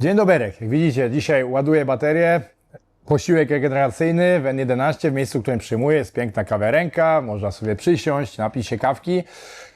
Dzień dobry. Jak widzicie, dzisiaj ładuję baterię. Posiłek regeneracyjny w N11 w miejscu, w którym przyjmuję. Jest piękna kawiarenka, można sobie przysiąść, napić się kawki.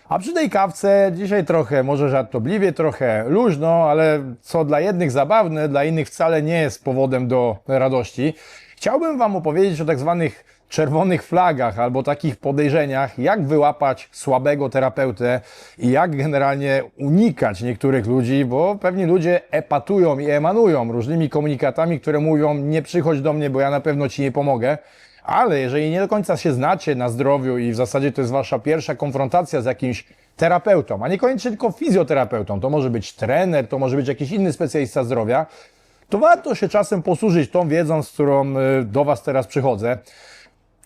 A przy tej kawce dzisiaj trochę, może żartobliwie, trochę luźno, ale co dla jednych zabawne, dla innych wcale nie jest powodem do radości. Chciałbym Wam opowiedzieć o tak zwanych czerwonych flagach albo takich podejrzeniach, jak wyłapać słabego terapeutę i jak generalnie unikać niektórych ludzi, bo pewni ludzie epatują i emanują różnymi komunikatami, które mówią nie przychodź do mnie, bo ja na pewno Ci nie pomogę. Ale jeżeli nie do końca się znacie na zdrowiu i w zasadzie to jest Wasza pierwsza konfrontacja z jakimś terapeutą, a niekoniecznie tylko fizjoterapeutą, to może być trener, to może być jakiś inny specjalista zdrowia, to warto się czasem posłużyć tą wiedzą, z którą y, do Was teraz przychodzę.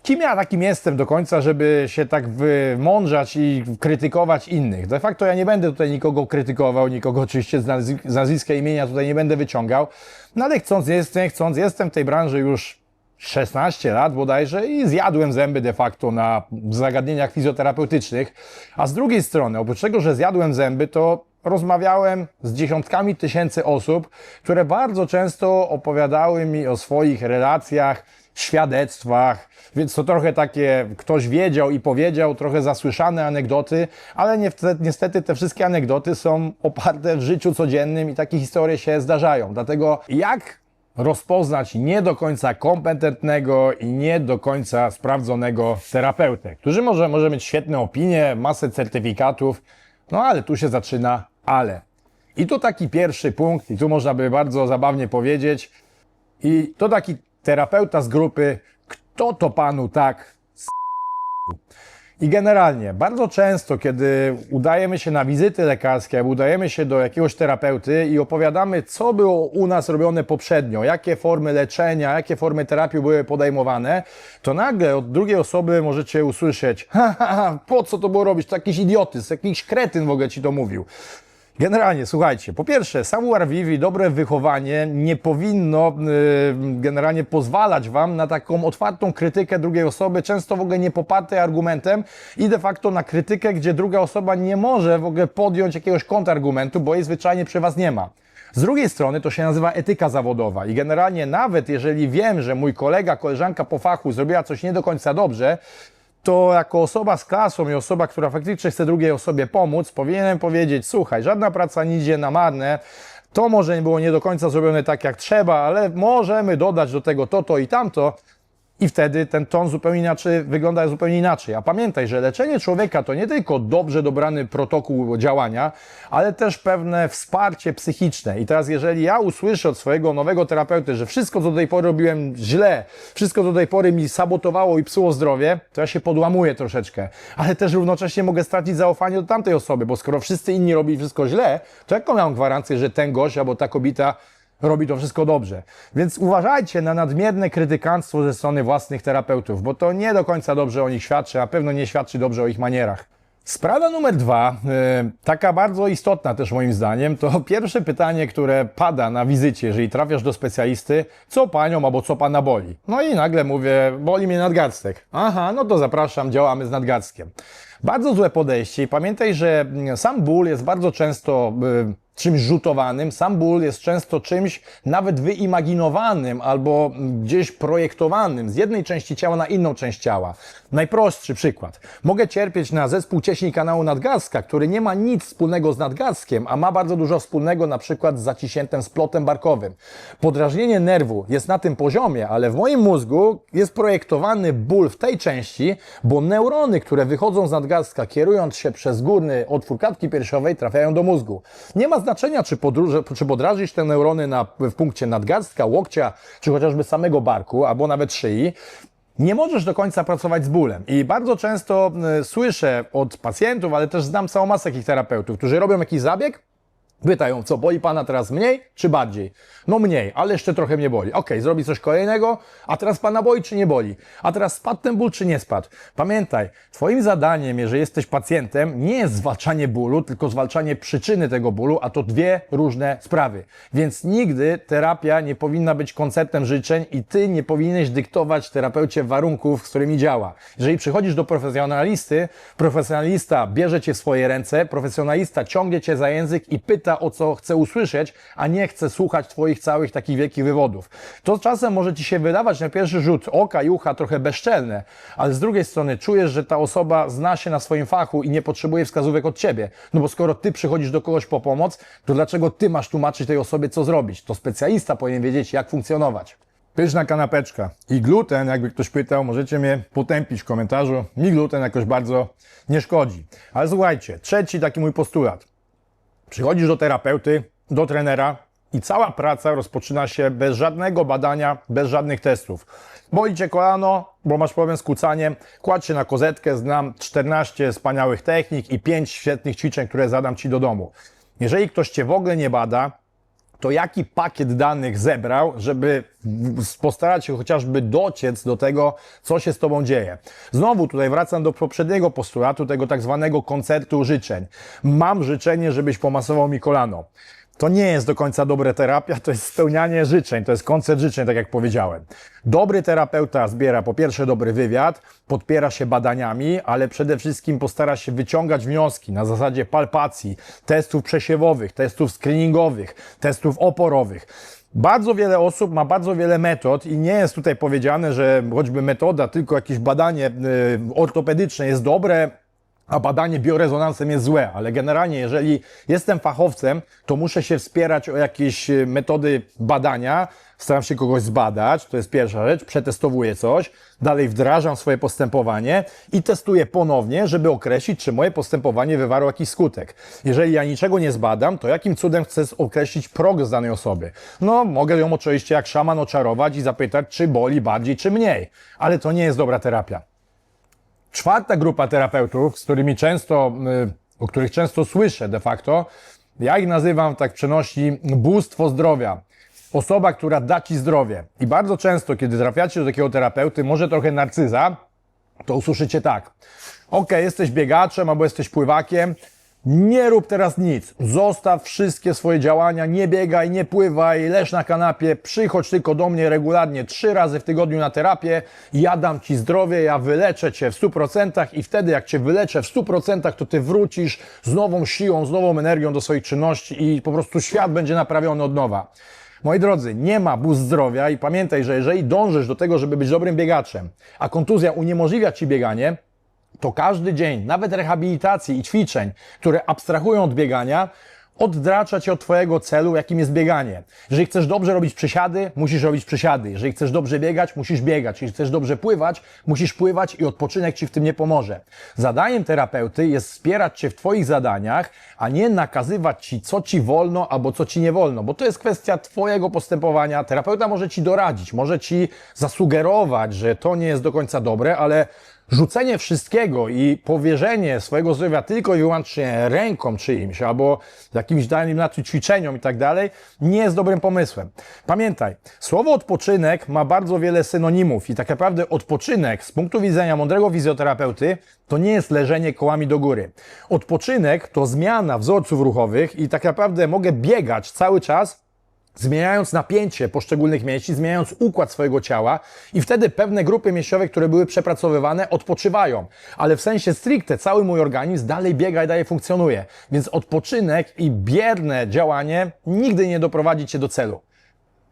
Kim ja takim jestem do końca, żeby się tak wymądrzać i krytykować innych? De facto ja nie będę tutaj nikogo krytykował, nikogo oczywiście z nazw- z nazwiska imienia tutaj nie będę wyciągał, no ale chcąc, nie chcąc, jestem w tej branży już 16 lat bodajże i zjadłem zęby de facto na zagadnieniach fizjoterapeutycznych. A z drugiej strony, oprócz tego, że zjadłem zęby, to rozmawiałem z dziesiątkami tysięcy osób, które bardzo często opowiadały mi o swoich relacjach, świadectwach, więc to trochę takie ktoś wiedział i powiedział, trochę zasłyszane anegdoty, ale niestety, te wszystkie anegdoty są oparte w życiu codziennym i takie historie się zdarzają. Dlatego jak rozpoznać nie do końca kompetentnego i nie do końca sprawdzonego terapeutę, który może, może mieć świetne opinie, masę certyfikatów, no ale tu się zaczyna ale. I to taki pierwszy punkt, i tu można by bardzo zabawnie powiedzieć, i to taki terapeuta z grupy, kto to panu tak s***? I generalnie, bardzo często, kiedy udajemy się na wizyty lekarskie, udajemy się do jakiegoś terapeuty i opowiadamy, co było u nas robione poprzednio, jakie formy leczenia, jakie formy terapii były podejmowane, to nagle od drugiej osoby możecie usłyszeć, ha, ha, ha po co to było robić, to jakiś idiotyzm, jakiś kretyn w ogóle ci to mówił. Generalnie, słuchajcie, po pierwsze, savoir vivre, dobre wychowanie nie powinno y, generalnie pozwalać Wam na taką otwartą krytykę drugiej osoby, często w ogóle nie popartej argumentem i de facto na krytykę, gdzie druga osoba nie może w ogóle podjąć jakiegoś kontrargumentu, bo jej zwyczajnie przy Was nie ma. Z drugiej strony to się nazywa etyka zawodowa i generalnie nawet jeżeli wiem, że mój kolega, koleżanka po fachu zrobiła coś nie do końca dobrze, to jako osoba z klasą i osoba, która faktycznie chce drugiej osobie pomóc, powinienem powiedzieć, słuchaj, żadna praca nie idzie na marne, to może nie było nie do końca zrobione tak jak trzeba, ale możemy dodać do tego to, to i tamto. I wtedy ten ton zupełnie inaczej wygląda zupełnie inaczej. A pamiętaj, że leczenie człowieka to nie tylko dobrze dobrany protokół działania, ale też pewne wsparcie psychiczne. I teraz, jeżeli ja usłyszę od swojego nowego terapeuty, że wszystko, co do tej pory robiłem źle, wszystko co do tej pory mi sabotowało i psuło zdrowie, to ja się podłamuję troszeczkę. Ale też równocześnie mogę stracić zaufanie do tamtej osoby, bo skoro wszyscy inni robili wszystko źle, to jaką mam gwarancję, że ten gość albo ta kobieta robi to wszystko dobrze. Więc uważajcie na nadmierne krytykanstwo ze strony własnych terapeutów, bo to nie do końca dobrze o nich świadczy, a pewno nie świadczy dobrze o ich manierach. Sprawa numer dwa, e, taka bardzo istotna też moim zdaniem, to pierwsze pytanie, które pada na wizycie, jeżeli trafiasz do specjalisty, co panią albo co pana boli. No i nagle mówię, boli mnie nadgarstek. Aha, no to zapraszam, działamy z nadgarstkiem. Bardzo złe podejście i pamiętaj, że mm, sam ból jest bardzo często y, czymś rzutowanym, sam ból jest często czymś nawet wyimaginowanym albo gdzieś projektowanym z jednej części ciała na inną część ciała. Najprostszy przykład. Mogę cierpieć na zespół cieśni kanału nadgarstka, który nie ma nic wspólnego z nadgarstkiem, a ma bardzo dużo wspólnego na przykład z zaciśniętym splotem barkowym. Podrażnienie nerwu jest na tym poziomie, ale w moim mózgu jest projektowany ból w tej części, bo neurony, które wychodzą z nadgarstka, kierując się przez górny otwór klatki piersiowej, trafiają do mózgu. Nie ma znaczenia, czy, podróże, czy podrażysz te neurony na, w punkcie nadgarstka, łokcia, czy chociażby samego barku, albo nawet szyi. Nie możesz do końca pracować z bólem. I bardzo często y, słyszę od pacjentów, ale też znam całą masę takich terapeutów, którzy robią jakiś zabieg, Pytają, co boli pana teraz mniej czy bardziej? No mniej, ale jeszcze trochę mnie boli. Okej, zrobi coś kolejnego, a teraz pana boli czy nie boli? A teraz spadł ten ból czy nie spadł? Pamiętaj, twoim zadaniem, jeżeli jesteś pacjentem, nie jest zwalczanie bólu, tylko zwalczanie przyczyny tego bólu, a to dwie różne sprawy. Więc nigdy terapia nie powinna być koncertem życzeń i ty nie powinieneś dyktować terapeucie warunków, z którymi działa. Jeżeli przychodzisz do profesjonalisty, profesjonalista bierze cię w swoje ręce, profesjonalista ciągnie cię za język i pyta, pyta o co chce usłyszeć, a nie chce słuchać Twoich całych takich wielkich wywodów. To czasem może Ci się wydawać na pierwszy rzut oka i ucha trochę bezczelne, ale z drugiej strony czujesz, że ta osoba zna się na swoim fachu i nie potrzebuje wskazówek od Ciebie. No bo skoro Ty przychodzisz do kogoś po pomoc, to dlaczego Ty masz tłumaczyć tej osobie, co zrobić? To specjalista powinien wiedzieć, jak funkcjonować. Pyszna kanapeczka. I gluten, jakby ktoś pytał, możecie mnie potępić w komentarzu. Mi gluten jakoś bardzo nie szkodzi. Ale słuchajcie, trzeci taki mój postulat. Przychodzisz do terapeuty, do trenera i cała praca rozpoczyna się bez żadnego badania, bez żadnych testów. Boli cię kolano, bo masz problem z kucaniem, kładź się na kozetkę, znam 14 wspaniałych technik i 5 świetnych ćwiczeń, które zadam ci do domu. Jeżeli ktoś cię w ogóle nie bada, to jaki pakiet danych zebrał, żeby postarać się chociażby dociec do tego, co się z Tobą dzieje. Znowu tutaj wracam do poprzedniego postulatu, tego tak zwanego koncertu życzeń. Mam życzenie, żebyś pomasował mi kolano. To nie jest do końca dobra terapia, to jest spełnianie życzeń, to jest koncert życzeń, tak jak powiedziałem. Dobry terapeuta zbiera po pierwsze dobry wywiad, podpiera się badaniami, ale przede wszystkim postara się wyciągać wnioski na zasadzie palpacji, testów przesiewowych, testów screeningowych, testów oporowych. Bardzo wiele osób ma bardzo wiele metod i nie jest tutaj powiedziane, że choćby metoda, tylko jakieś badanie y, ortopedyczne jest dobre, a badanie biorezonansem jest złe, ale generalnie, jeżeli jestem fachowcem, to muszę się wspierać o jakieś y, metody badania, staram się kogoś zbadać, to jest pierwsza rzecz, przetestowuję coś, dalej wdrażam swoje postępowanie i testuję ponownie, żeby określić, czy moje postępowanie wywarło jakiś skutek. Jeżeli ja niczego nie zbadam, to jakim cudem chcę określić progres danej osoby? No, mogę ją oczywiście jak szaman oczarować i zapytać, czy boli bardziej, czy mniej, ale to nie jest dobra terapia. Czwarta grupa terapeutów, z którymi często, y, o których często słyszę de facto, ja ich nazywam tak przenosi bóstwo zdrowia. Osoba, która da ci zdrowie. I bardzo często, kiedy trafiacie do takiego terapeuty, może trochę narcyza, to usłyszycie tak. Ok, jesteś biegaczem albo jesteś pływakiem, nie rób teraz nic. Zostaw wszystkie swoje działania, nie biegaj, nie pływaj, leż na kanapie, przychodź tylko do mnie regularnie trzy razy w tygodniu na terapię, ja dam ci zdrowie, ja wyleczę cię w 100% i wtedy jak cię wyleczę w 100%, to ty wrócisz z nową siłą, z nową energią do swoich czynności i po prostu świat będzie naprawiony od nowa. Moi drodzy, nie ma bóstw zdrowia i pamiętaj, że jeżeli dążysz do tego, żeby być dobrym biegaczem, a kontuzja uniemożliwia ci bieganie, to każdy dzień, nawet rehabilitacji i ćwiczeń, które abstrahują od biegania, oddracza cię od Twojego celu, jakim jest bieganie. Jeżeli chcesz dobrze robić przysiady, musisz robić przysiady. Jeżeli chcesz dobrze biegać, musisz biegać. Jeżeli chcesz dobrze pływać, musisz pływać i odpoczynek Ci w tym nie pomoże. Zadaniem terapeuty jest wspierać Cię w Twoich zadaniach, a nie nakazywać Ci, co Ci wolno albo co Ci nie wolno, bo to jest kwestia Twojego postępowania. Terapeuta może Ci doradzić, może Ci zasugerować, że to nie jest do końca dobre, ale rzucenie wszystkiego i powierzenie swojego zdrowia tylko i wyłącznie rękom czyimś albo jakimś danym na ćwiczeniom i tak dalej, nie jest dobrym pomysłem. Pamiętaj, słowo odpoczynek ma bardzo wiele synonimów i tak naprawdę odpoczynek z punktu widzenia mądrego fizjoterapeuty to nie jest leżenie kołami do góry. Odpoczynek to zmiana wzorców ruchowych i tak naprawdę mogę biegać cały czas, zmieniając napięcie poszczególnych mięśni, zmieniając układ swojego ciała i wtedy pewne grupy mięśniowe, które były przepracowywane, odpoczywają. Ale w sensie stricte cały mój organizm dalej biega i dalej funkcjonuje. Więc odpoczynek i bierne działanie nigdy nie doprowadzi Cię do celu.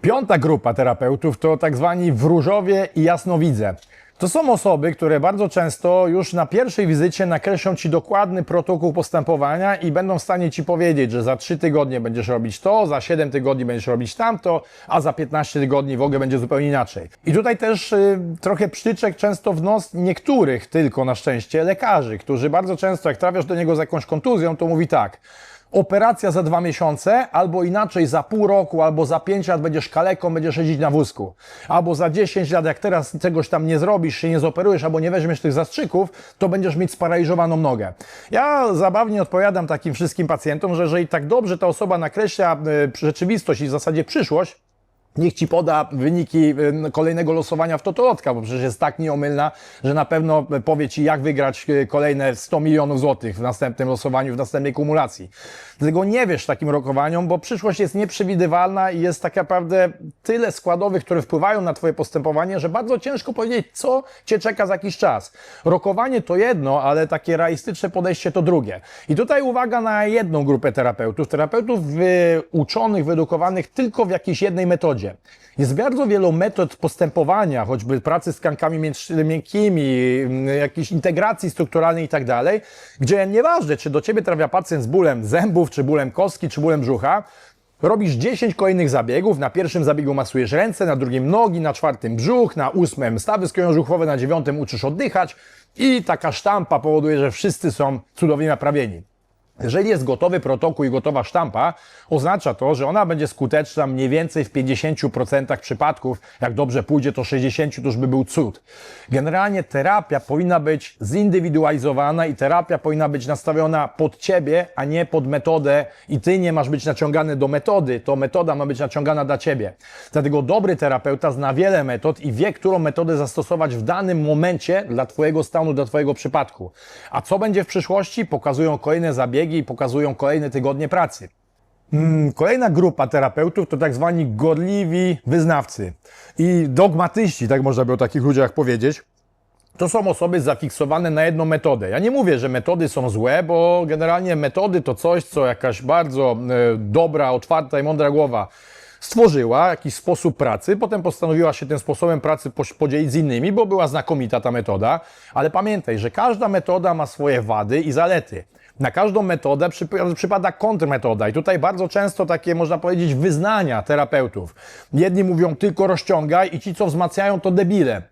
Piąta grupa terapeutów to tak zwani wróżowie i jasnowidze. To są osoby, które bardzo często już na pierwszej wizycie nakreślą Ci dokładny protokół postępowania i będą w stanie Ci powiedzieć, że za 3 tygodnie będziesz robić to, za 7 tygodni będziesz robić tamto, a za 15 tygodni w ogóle będzie zupełnie inaczej. I tutaj też y, trochę przytyczek często w nos niektórych tylko na szczęście lekarzy, którzy bardzo często jak trafiasz do niego z jakąś kontuzją, to mówi tak operacja za dwa miesiące, albo inaczej za pół roku, albo za pięć lat będziesz kaleką, będziesz jeździć na wózku. Albo za 10 lat, jak teraz czegoś tam nie zrobisz, się nie zoperujesz, albo nie weźmiesz tych zastrzyków, to będziesz mieć sparaliżowaną nogę. Ja zabawnie odpowiadam takim wszystkim pacjentom, że jeżeli tak dobrze ta osoba nakreśla y, rzeczywistość i w zasadzie przyszłość, Niech ci poda wyniki y, kolejnego losowania w Totolotka, bo przecież jest tak nieomylna, że na pewno powie ci, jak wygrać y, kolejne 100 milionów złotych w następnym losowaniu, w następnej kumulacji. Dlatego nie wiesz takim rokowaniom, bo przyszłość jest nieprzewidywalna i jest tak naprawdę tyle składowych, które wpływają na Twoje postępowanie, że bardzo ciężko powiedzieć, co Cię czeka za jakiś czas. Rokowanie to jedno, ale takie realistyczne podejście to drugie. I tutaj uwaga na jedną grupę terapeutów. Terapeutów wyuczonych, wyedukowanych tylko w jakiejś jednej metodzie. Jest bardzo wielu metod postępowania, choćby pracy z tkankami miękkimi, mm, jakiejś integracji strukturalnej i tak dalej, gdzie nieważne, czy do Ciebie trafia pacjent z bólem zębów, czy bólem kostki, czy bólem brzucha, Robisz 10 kolejnych zabiegów. Na pierwszym zabiegu masujesz ręce, na drugim nogi, na czwartym brzuch, na ósmym stawy skrzyżowo na dziewiątym uczysz oddychać i taka sztampa powoduje, że wszyscy są cudownie naprawieni. Jeżeli jest gotowy protokół i gotowa sztampa, oznacza to, że ona będzie skuteczna mniej więcej w 50% przypadków. Jak dobrze pójdzie, to 60% to już by był cud. Generalnie terapia powinna być zindywidualizowana i terapia powinna być nastawiona pod ciebie, a nie pod metodę i ty nie masz być naciągany do metody, to metoda ma być naciągana dla ciebie. Dlatego dobry terapeuta zna wiele metod i wie, którą metodę zastosować w danym momencie dla twojego stanu, dla twojego przypadku. A co będzie w przyszłości? Pokazują kolejne zabiegi i pokazują kolejne tygodnie pracy. Mm, Kolejna grupa terapeutów to tak zwani gorliwi wyznawcy i dogmatyści, tak można by o takich ludziach powiedzieć. To są osoby zafiksowane na jedną metodę. Ja nie mówię, że metody są złe, bo generalnie metody to coś, co jakaś bardzo e, dobra, otwarta i mądra głowa stworzyła, jakiś sposób pracy, potem postanowiła się tym sposobem pracy podzielić z innymi, bo była znakomita ta metoda, ale pamiętaj, że każda metoda ma swoje wady i zalety. Na każdą metodę przyp- przypada kontrmetoda i tutaj bardzo często takie, można powiedzieć, wyznania terapeutów. Jedni mówią tylko rozciągaj i ci, co wzmacniają, to debile.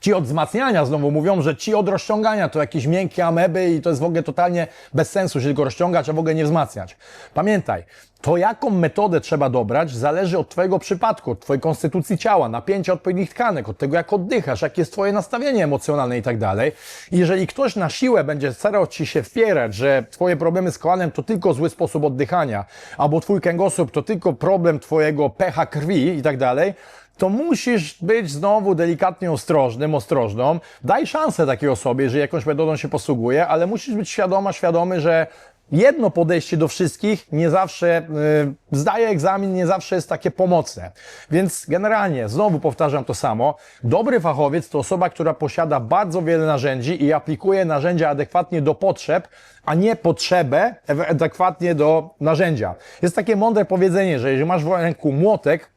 Ci od wzmacniania znowu mówią, że ci od rozciągania to jakieś miękkie ameby i to jest w ogóle totalnie bez sensu się tylko rozciągać, a w ogóle nie wzmacniać. Pamiętaj, to jaką metodę trzeba dobrać zależy od Twojego przypadku, od Twojej konstytucji ciała, napięcia odpowiednich tkanek, od tego jak oddychasz, jakie jest Twoje nastawienie emocjonalne i tak dalej. Jeżeli ktoś na siłę będzie starał Ci się wpierać, że Twoje problemy z kolanem to tylko zły sposób oddychania, albo Twój kręgosłup to tylko problem Twojego pH krwi i tak dalej, to musisz być znowu delikatnie ostrożnym, ostrożną. Daj szansę takiej osobie, że jakąś metodą się posługuje, ale musisz być świadoma, świadomy, że jedno podejście do wszystkich nie zawsze y, zdaje egzamin, nie zawsze jest takie pomocne. Więc generalnie, znowu powtarzam to samo, dobry fachowiec to osoba, która posiada bardzo wiele narzędzi i aplikuje narzędzia adekwatnie do potrzeb, a nie potrzebę adekwatnie do narzędzia. Jest takie mądre powiedzenie, że jeżeli masz w ręku młotek,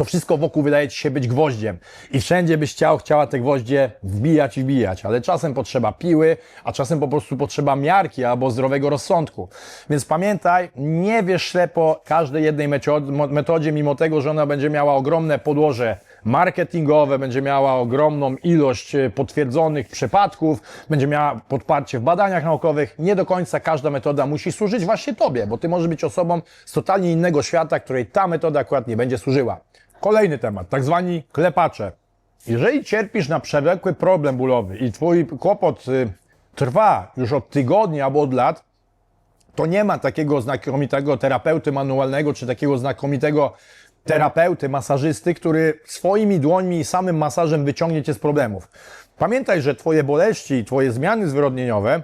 to wszystko wokół wydaje ci się być gwoździem. I wszędzie byś chciał, chciała te gwoździe wbijać i wbijać, ale czasem potrzeba piły, a czasem po prostu potrzeba miarki albo zdrowego rozsądku. Więc pamiętaj, nie wiesz ślepo każdej jednej metodzie, mimo tego, że ona będzie miała ogromne podłoże marketingowe, będzie miała ogromną ilość e, potwierdzonych przypadków, będzie miała podparcie w badaniach naukowych. Nie do końca każda metoda musi służyć właśnie Tobie, bo Ty możesz być osobą z totalnie innego świata, której ta metoda akurat nie będzie służyła. Kolejny temat, tak zwani klepacze. Jeżeli cierpisz na przewlekły problem bólowy i Twój kłopot y, trwa już od tygodni albo od lat, to nie ma takiego znakomitego terapeuty manualnego, czy takiego znakomitego terapeuty, masażysty, który swoimi dłońmi i samym masażem wyciągnie cię z problemów. Pamiętaj, że twoje boleści i twoje zmiany zwyrodnieniowe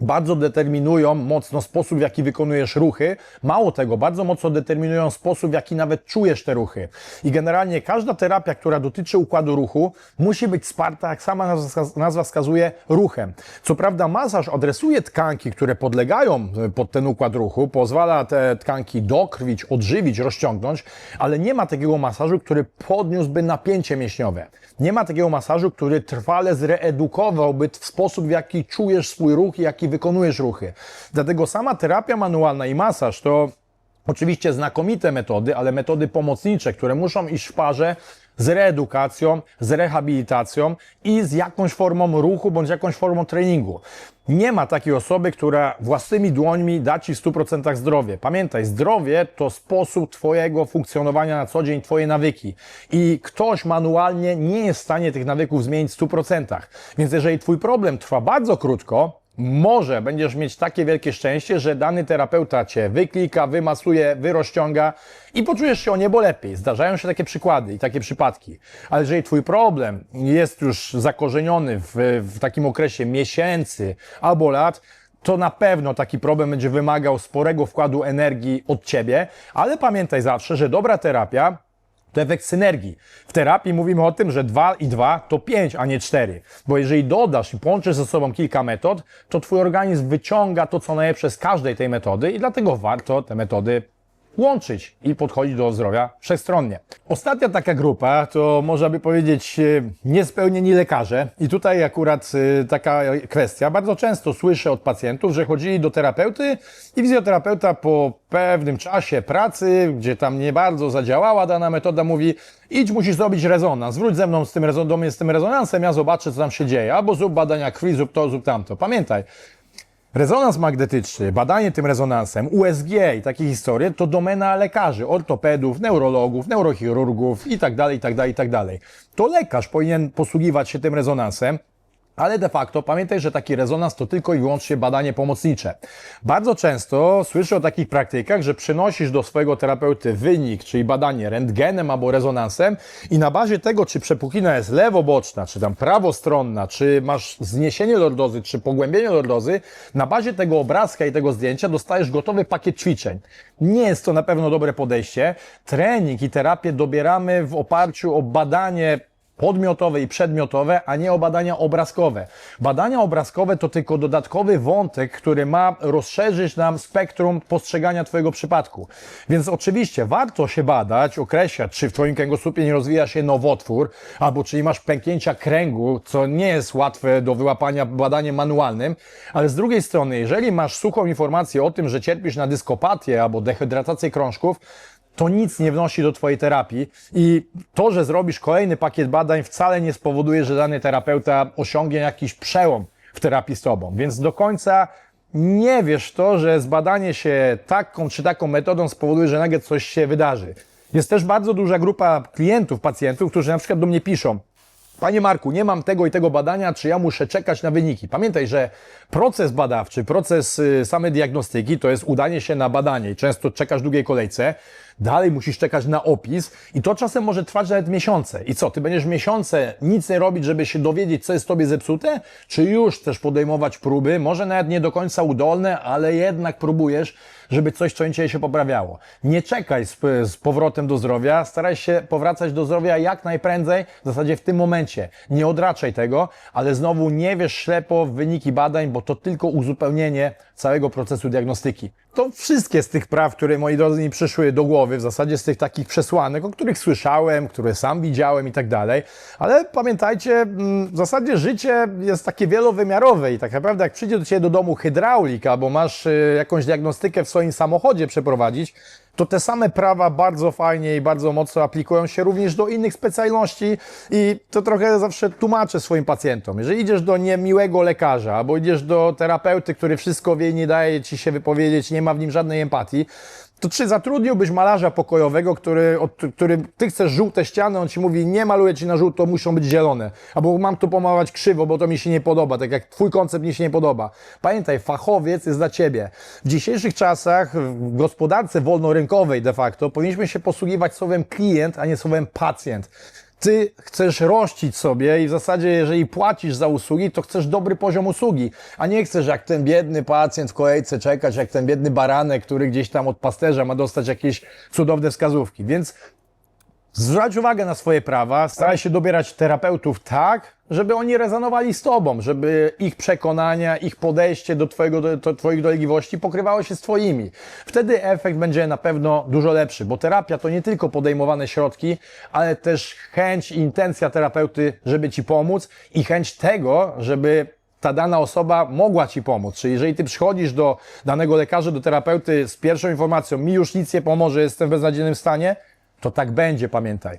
bardzo determinują mocno sposób, w jaki wykonujesz ruchy. Mało tego, bardzo mocno determinują sposób, w jaki nawet czujesz te ruchy. I generalnie każda terapia, która dotyczy układu ruchu, musi być wsparta, jak sama nazwa wskaz- nazwa wskazuje, ruchem. Co prawda, masaż adresuje tkanki, które podlegają e, pod ten układ ruchu, pozwala te tkanki dokrwić, odżywić, rozciągnąć, ale nie ma takiego masażu, który podniósłby napięcie mięśniowe. Nie ma takiego masażu, który trwale zreedukowałby w sposób, w jaki czujesz swój ruch i jaki wykonujesz ruchy. Dlatego sama terapia manualna i masaż to oczywiście znakomite metody, ale metody pomocnicze, które muszą iść w parze z reedukacją, z rehabilitacją i z jakąś formą ruchu bądź jakąś formą treningu. Nie ma takiej osoby, która własnymi dłońmi da Ci w 100% zdrowie. Pamiętaj, zdrowie to sposób Twojego funkcjonowania na co dzień, Twoje nawyki. I ktoś manualnie nie jest w stanie tych nawyków zmienić w 100%. Więc jeżeli Twój problem trwa bardzo krótko, może będziesz mieć takie wielkie szczęście, że dany terapeuta cię wyklika, wymasuje, wyrozciąga i poczujesz się o niebo lepiej. Zdarzają się takie przykłady i takie przypadki. Ale jeżeli twój problem jest już zakorzeniony w, w takim okresie miesięcy albo lat, to na pewno taki problem będzie wymagał sporego wkładu energii od ciebie, ale pamiętaj zawsze, że dobra terapia to efekt synergii. W terapii mówimy o tym, że 2 i 2 to 5, a nie 4. Bo jeżeli dodasz i połączysz ze sobą kilka metod, to twój organizm wyciąga to, co najlepsze z każdej tej metody i dlatego warto te metody łączyć i podchodzić do zdrowia wszechstronnie. Ostatnia taka grupa to można by powiedzieć e, niespełnieni lekarze i tutaj akurat e, taka kwestia. Bardzo często słyszę od pacjentów, że chodzili do terapeuty i fizjoterapeuta po pewnym czasie pracy, gdzie tam nie bardzo zadziałała dana metoda, mówi idź, musisz zrobić rezonans, wróć ze mną z tym, rezo- do mnie z tym rezonansem, ja zobaczę, co tam się dzieje, albo zrób badania krwi, zrób to, zrób tamto. Pamiętaj, Rezonans magnetyczny, badanie tym rezonansem, USG i takie historie to domena lekarzy, ortopedów, neurologów, neurochirurgów itd., itd., itd. To lekarz powinien posługiwać się tym rezonansem, ale de facto pamiętaj, że taki rezonans to tylko i wyłącznie badanie pomocnicze. Bardzo często słyszę o takich praktykach, że przynosisz do swojego terapeuty wynik, czyli badanie rentgenem albo rezonansem i na bazie tego, czy przepuklina jest lewoboczna, czy tam prawostronna, czy masz zniesienie lordozy, czy pogłębienie lordozy, na bazie tego obrazka i tego zdjęcia dostajesz gotowy pakiet ćwiczeń. Nie jest to na pewno dobre podejście. Trening i terapię dobieramy w oparciu o badanie podmiotowe i przedmiotowe, a nie o badania obrazkowe. Badania obrazkowe to tylko dodatkowy wątek, który ma rozszerzyć nam spektrum postrzegania Twojego przypadku. Więc oczywiście warto się badać, określać, czy w Twoim kręgosłupie nie rozwija się nowotwór, albo czy nie masz pęknięcia kręgu, co nie jest łatwe do wyłapania badaniem manualnym, ale z drugiej strony, jeżeli masz suchą informację o tym, że cierpisz na dyskopatię albo dehydratację krążków, to nic nie wnosi do Twojej terapii i to, że zrobisz kolejny pakiet badań wcale nie spowoduje, że dany terapeuta osiągnie jakiś przełom w terapii z Tobą. Więc do końca nie wiesz to, że zbadanie się taką czy taką metodą spowoduje, że nagle coś się wydarzy. Jest też bardzo duża grupa klientów, pacjentów, którzy na przykład do mnie piszą, Panie Marku, nie mam tego i tego badania, czy ja muszę czekać na wyniki? Pamiętaj, że proces badawczy, proces y, samej diagnostyki to jest udanie się na badanie i często czekasz w długiej kolejce, dalej musisz czekać na opis i to czasem może trwać nawet miesiące. I co, ty będziesz miesiące nic nie robić, żeby się dowiedzieć, co jest tobie zepsute? Czy już chcesz podejmować próby, może nawet nie do końca udolne, ale jednak próbujesz, żeby coś, co cię się poprawiało. Nie czekaj z, z powrotem do zdrowia, staraj się powracać do zdrowia jak najprędzej, w zasadzie w tym momencie. Nie odraczaj tego, ale znowu nie wiesz ślepo w wyniki badań, bo to tylko uzupełnienie całego procesu diagnostyki. To wszystkie z tych praw, które moi drodzy mi przyszły do głowy, w zasadzie z tych takich przesłanek, o których słyszałem, które sam widziałem i tak dalej. Ale pamiętajcie, mm, w zasadzie życie jest takie wielowymiarowe i tak naprawdę jak przyjdzie do Ciebie do domu hydraulik albo masz y, jakąś diagnostykę w swoim samochodzie przeprowadzić, to te same prawa bardzo fajnie i bardzo mocno aplikują się również do innych specjalności i to trochę zawsze tłumaczę swoim pacjentom. Jeżeli idziesz do niemiłego lekarza albo idziesz do terapeuty, który wszystko wie nie daje ci się wypowiedzieć, nie ma w nim żadnej empatii, to czy zatrudniłbyś malarza pokojowego, który, od, który ty chcesz żółte ściany, on ci mówi, nie maluję ci na żółto, muszą być zielone. Albo mam tu pomalować krzywo, bo to mi się nie podoba, tak jak twój koncept mi się nie podoba. Pamiętaj, fachowiec jest dla ciebie. W dzisiejszych czasach, w gospodarce wolnorynkowej de facto, powinniśmy się posługiwać słowem klient, a nie słowem pacjent. Ty chcesz rościć sobie i w zasadzie, jeżeli płacisz za usługi, to chcesz dobry poziom usługi, a nie chcesz jak ten biedny pacjent w kolejce czekać, jak ten biedny baranek, który gdzieś tam od pasterza ma dostać jakieś cudowne wskazówki. Więc zwrać uwagę na swoje prawa, staraj się dobierać terapeutów tak, żeby oni rezonowali z tobą, żeby ich przekonania, ich podejście do, twojego, do, twoich dolegliwości pokrywało się z twoimi. Wtedy efekt będzie na pewno dużo lepszy, bo terapia to nie tylko podejmowane środki, ale też chęć i intencja terapeuty, żeby ci pomóc i chęć tego, żeby ta dana osoba mogła Ci pomóc. Czyli jeżeli Ty przychodzisz do danego lekarza, do terapeuty z pierwszą informacją, mi już nic nie pomoże, jestem w beznadziejnym stanie, to tak będzie, pamiętaj.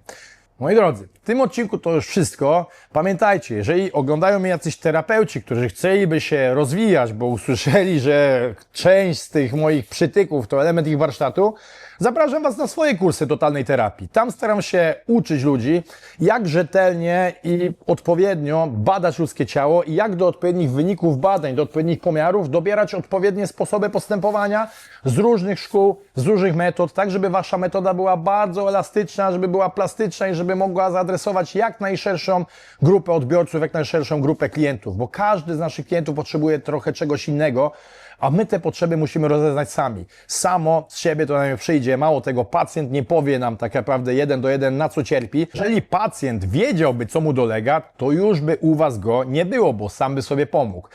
Moi drodzy, tym odcinku to już wszystko. Pamiętajcie, jeżeli oglądają mnie jacyś terapeuci, którzy chcieliby się rozwijać, bo usłyszeli, że część z tych moich przytyków to element ich warsztatu, zapraszam Was na swoje kursy totalnej terapii. Tam staram się uczyć ludzi, jak rzetelnie i odpowiednio badać ludzkie ciało i jak do odpowiednich wyników badań, do odpowiednich pomiarów dobierać odpowiednie sposoby postępowania z różnych szkół, z różnych metod, tak żeby Wasza metoda była bardzo elastyczna, żeby była plastyczna i żeby mogła zaadresować jak najszerszą grupę odbiorców, jak najszerszą grupę klientów, bo każdy z naszych klientów potrzebuje trochę czegoś innego, a my te potrzeby musimy rozeznać sami. Samo z siebie to nam przyjdzie. Mało tego, pacjent nie powie nam tak naprawdę jeden do jeden, na co cierpi. Jeżeli pacjent wiedziałby, co mu dolega, to już by u Was go nie było, bo sam by sobie pomógł.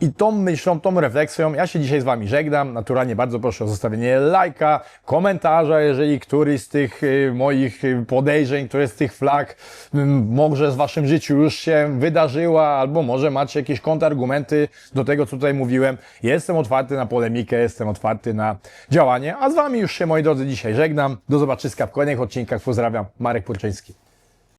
I tą myślą, tą refleksją ja się dzisiaj z Wami żegnam. Naturalnie bardzo proszę o zostawienie lajka, komentarza, jeżeli któryś z tych y, moich y, podejrzeń, które z tych flag ym, może z Waszym życiu już się wydarzyła, albo może macie jakieś kontrargumenty do tego, co tutaj mówiłem. Jestem otwarty na polemikę, jestem otwarty na działanie, a z Wami już się, moi drodzy, dzisiaj żegnam. Do zobaczyska w kolejnych odcinkach. Pozdrawiam, Marek Purczyński.